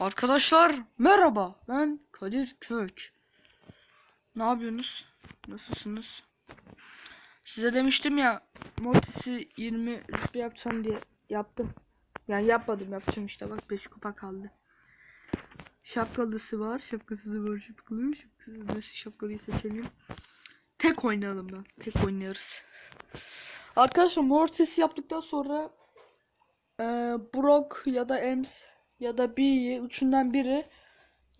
Arkadaşlar merhaba ben Kadir Kök. Ne yapıyorsunuz? Nasılsınız? Size demiştim ya Mortis'i 20 rütbe yapacağım diye yaptım. Yani yapmadım yapacağım işte bak 5 kupa kaldı. Şapkalısı var, şapkasızı var, şapkalı, şapkasız nasıl şapkalıyı seçelim. Tek oynayalım lan. Tek oynuyoruz. Arkadaşlar Mortis'i yaptıktan sonra eee Brock ya da Ems ya da B'yi üçünden biri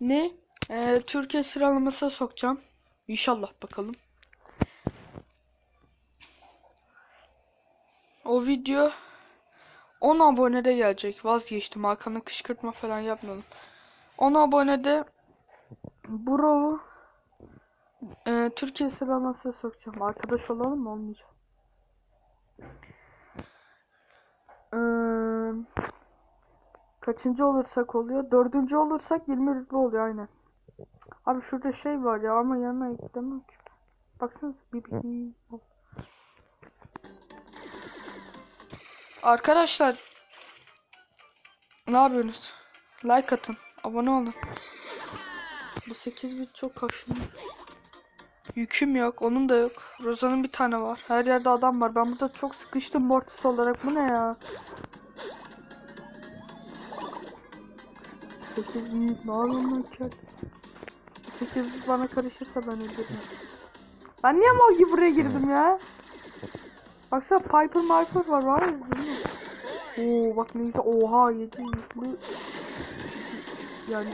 ne eee, Türkiye sıralamasına sokacağım. İnşallah bakalım. O video 10 abonede gelecek. Vazgeçtim. Hakan'a kışkırtma falan yapmadım. 10 abonede Bro'u eee, Türkiye sıralamasına sokacağım. Arkadaş olalım mı? Olmayacak. Eee Kaçıncı olursak oluyor? Dördüncü olursak 20 rütbe oluyor aynen. Abi şurada şey var ya ama yanına eklemem ki. Baksanıza bir. Arkadaşlar ne yapıyorsunuz? Like atın, abone olun. Bu 8 bit çok kaşınıyor. Yüküm yok, onun da yok. Rozan'ın bir tane var. Her yerde adam var. Ben burada çok sıkıştım mortis olarak. Bu ne ya? 8 büyük ne yapayım lan ki? 8 bana karışırsa ben öldürürüm. Ben niye mal gibi buraya girdim ya? Baksana Piper Piper var var ya? Oo bak ne güzel oha 7 yüklü yani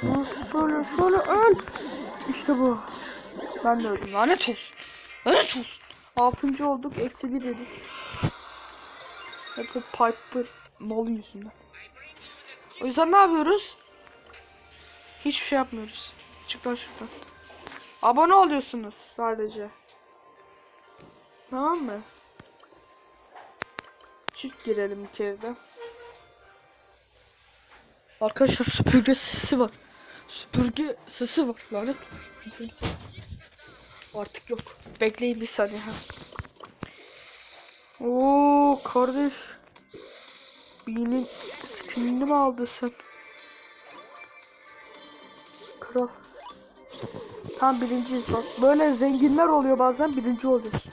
şöyle şöyle şöyle öl İşte bu ben de öldüm lanet olsun lanet olsun 6. olduk eksi 1 yedik hep o Piper malı yüzünden o yüzden ne yapıyoruz? Hiçbir şey yapmıyoruz. Çık lan şuradan. Abone oluyorsunuz sadece. Tamam mı? Çift girelim içeride. Arkadaşlar süpürge sesi var. Süpürge sesi var. Lanet. Artık yok. Bekleyin bir saniye. Ha. Oo kardeş. Birinin skinini mi aldın sen? Kral. Tam birinciyiz bak. Böyle zenginler oluyor bazen birinci oluyorsun.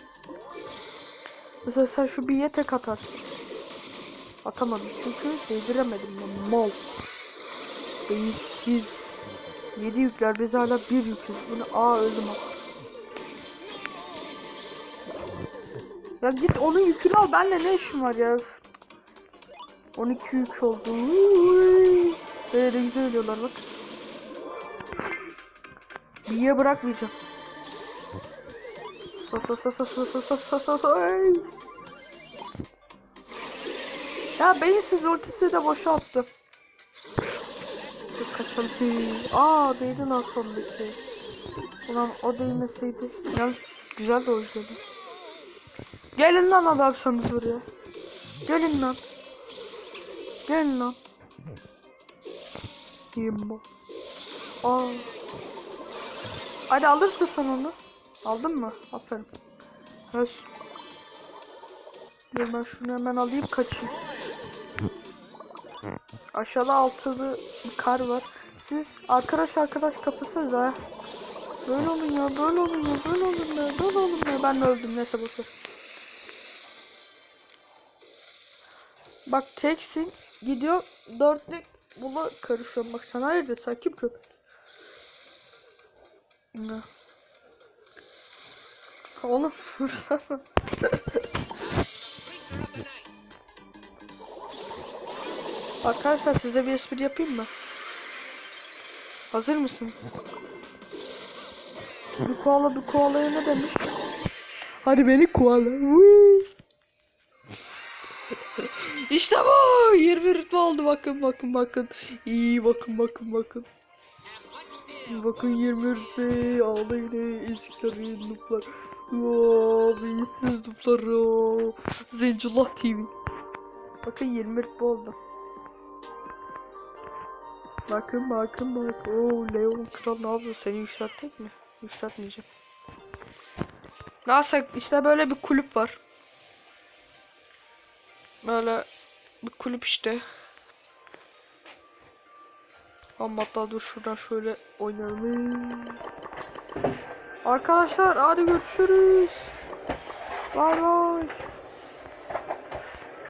Mesela sen şu bir tek atarsın. Atamadım çünkü değdiremedim ben mal. Beyinsiz. 7 yükler biz hala bir yüküz. Bunu aa öldüm bak. Ya git onun yükünü al benle ne işim var ya. 12 3 oldu. Böyle ee, güzel ölüyorlar bak. Biye bırakmayacağım. Ya beni siz ultisi de boşalttı. Kaçalım. Aa değdi lan sondaki. Ulan o değmeseydi. Biraz güzel de oynadı. Gelin lan adamsanız buraya. Gelin lan. Gelin lan. Yimbo. Aa. Hadi alırsın sen onu. Aldın mı? Aferin. Hoş. Dur ben şunu hemen alayım kaçayım. Aşağıda altılı kar var. Siz arkadaş arkadaş kapısınız ha. Böyle olun ya, böyle olun ya, böyle olun ya, böyle olun ya. Ben öldüm neyse boşver. Bak teksin gidiyor dörtlük buna karışıyorum bak sen hayırdır sen kim köpek? Ne? Oğlum vursana. Arkadaşlar size bir espri yapayım mı? Hazır mısınız? Bir koala bir koalaya ne demiş? Hadi beni koala. Woo! İşte bu. 20 rütbe oldu bakın bakın bakın. İyi bakın bakın bakın. Bakın 20 rütbe ağlayın ey ezikler nuplar. Vaa beyinsiz nuplar. oo. Zencullah TV. Bakın 20 rütbe oldu. Bakın bakın bak. Oo Leon kral ne yapıyor? Seni yükseltecek mi? Yükseltmeyeceğim. Neyse işte böyle bir kulüp var. Böyle bir kulüp işte. Ama hatta dur şuradan şöyle oynayalım. Arkadaşlar hadi görüşürüz. Bay bay.